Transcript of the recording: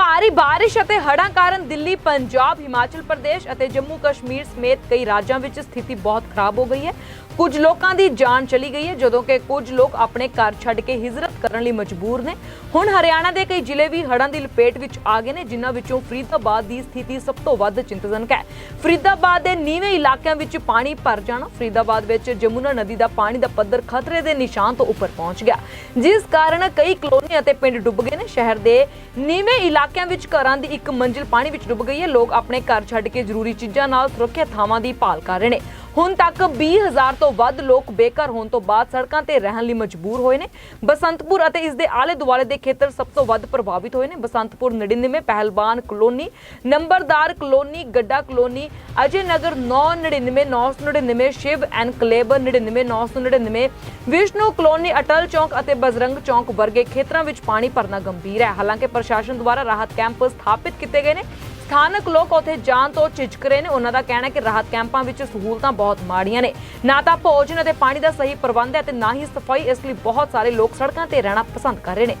ਭਾਰੀ ਬਾਰਿਸ਼ ਅਤੇ ਹੜ੍ਹਾਂ ਕਾਰਨ ਦਿੱਲੀ, ਪੰਜਾਬ, ਹਿਮਾਚਲ ਪ੍ਰਦੇਸ਼ ਅਤੇ ਜੰਮੂ ਕਸ਼ਮੀਰ ਸਮੇਤ ਕਈ ਰਾਜਾਂ ਵਿੱਚ ਸਥਿਤੀ ਬਹੁਤ ਖਰਾਬ ਹੋ ਗਈ ਹੈ। ਕੁਝ ਲੋਕਾਂ ਦੀ ਜਾਨ ਚਲੀ ਗਈ ਹੈ, ਜਦੋਂ ਕਿ ਕੁਝ ਲੋਕ ਆਪਣੇ ਘਰ ਛੱਡ ਕੇ ਹਿਜਰਤ ਕਰਨ ਲਈ ਮਜਬੂਰ ਨੇ। ਹੁਣ ਹਰਿਆਣਾ ਦੇ ਕਈ ਜ਼ਿਲ੍ਹੇ ਵੀ ਹੜ੍ਹਾਂ ਦੀ ਲਪੇਟ ਵਿੱਚ ਆ ਗਏ ਨੇ, ਜਿਨ੍ਹਾਂ ਵਿੱਚੋਂ ਫਰੀਦਾਬਾਦ ਦੀ ਸਥਿਤੀ ਸਭ ਤੋਂ ਵੱਧ ਚਿੰਤਾਜਨਕ ਹੈ। ਫਰੀਦਾਬਾਦ ਦੇ ਨੀਵੇਂ ਇਲਾਕਿਆਂ ਵਿੱਚ ਪਾਣੀ ਭਰ ਜਾਣਾ, ਫਰੀਦਾਬਾਦ ਵਿੱਚ ਜਮੁਨਾ ਨਦੀ ਦਾ ਪਾਣੀ ਦਾ ਪੱਧਰ ਖਤਰੇ ਦੇ ਨਿਸ਼ਾਨ ਤੋਂ ਉੱਪਰ ਪਹੁੰਚ ਗਿਆ। ਜਿਸ ਕਾਰਨ ਕਈ ਕਲੋਨੀ ਅਤੇ ਪਿੰਡ ਡੁੱਬ ਗਏ ਨੇ। ਸ਼ਹਿਰ ਦੇ ਨੀਵੇਂ ਇਲਾਕਿਆਂ ਵਿੱਚ ਘਰਾਂ ਦੀ ਇੱਕ ਮੰਜ਼ਿਲ ਪਾਣੀ ਵਿੱਚ ਡੁੱਬ ਗਈ ਹੈ। ਲੋਕ ਆਪਣੇ ਘਰ ਛੱਡ ਕੇ ਜ਼ਰੂਰੀ ਚੀਜ਼ਾਂ ਨਾਲ ਸੁਰੱਖਿਅਤ ਥਾਵਾਂ ਦੀ ਭਾਲ ਕਰ ਰਹੇ ਨੇ। ਹੁਣ ਤੱਕ 20000 ਤੋਂ ਵੱਧ ਲੋਕ ਬੇਘਰ ਹੋਣ ਤੋਂ ਬਾਅਦ ਸੜਕਾਂ ਤੇ ਰਹਿਣ ਲਈ ਮਜਬੂਰ ਹੋਏ ਨੇ। ਬਸੰਤਪੁਰ ਅਤੇ ਇਸ ਦੇ ਆਲੇ ਦੁਆਲੇ ਦੇ ਖੇਤਰ ਸਭ ਤੋਂ ਵੱਧ ਪ੍ਰਭਾਵਿਤ ਹੋਏ ਨੇ। ਬਸੰਤਪੁਰ 99 ਪਹਿਲਵਾਨ ਕਲੋਨੀ, ਨੰਬਰਦਾਰ ਕਲੋਨੀ, ਗੱਡਾ colony Ajay Nagar 999 999 Shiv enclave 99 999 Vishnu colony, Atal Chowk ਅਤੇ ਬਜਰੰਗ ਚੌਂਕ ਵਰਗੇ ਖੇਤਰਾਂ ਵਿੱਚ ਪਾਣੀ ਭਰਨਾ ਗੰਭੀਰ ਹੈ। ਹਾਲਾਂਕਿ ਪ੍ਰਸ਼ਾਸਨ ਦੁਆਰਾ ਰਾਹਤ ਕੈਂਪ ਸਥਾਪਿਤ ਕੀਤੇ ਗਏ ਨੇ। ਸਥਾਨਕ ਲੋਕ ਉੱਥੇ ਜਾਣ ਤੋਂ ਝਿਜਕ ਰਹੇ ਨੇ। ਉਹਨਾਂ ਦਾ ਕਹਿਣਾ ਹੈ ਕਿ ਰਾਹਤ ਕੈਂਪਾਂ ਵਿੱਚ ਸਹੂਲਤਾਂ ਬਹੁਤ ਮਾੜੀਆਂ ਨੇ। ਨਾ ਤਾਂ ਭੋਜਨ ਅਤੇ ਪਾਣੀ ਦਾ ਸਹੀ ਪ੍ਰਬੰਧ ਹੈ ਤੇ ਨਾ ਹੀ ਸਫ਼ਾਈ, ਇਸ ਲਈ ਬਹੁਤ ਸਾਰੇ ਲੋਕ ਸੜਕਾਂ ਤੇ ਰਹਿਣਾ ਪਸੰਦ ਕਰ ਰਹੇ ਨੇ।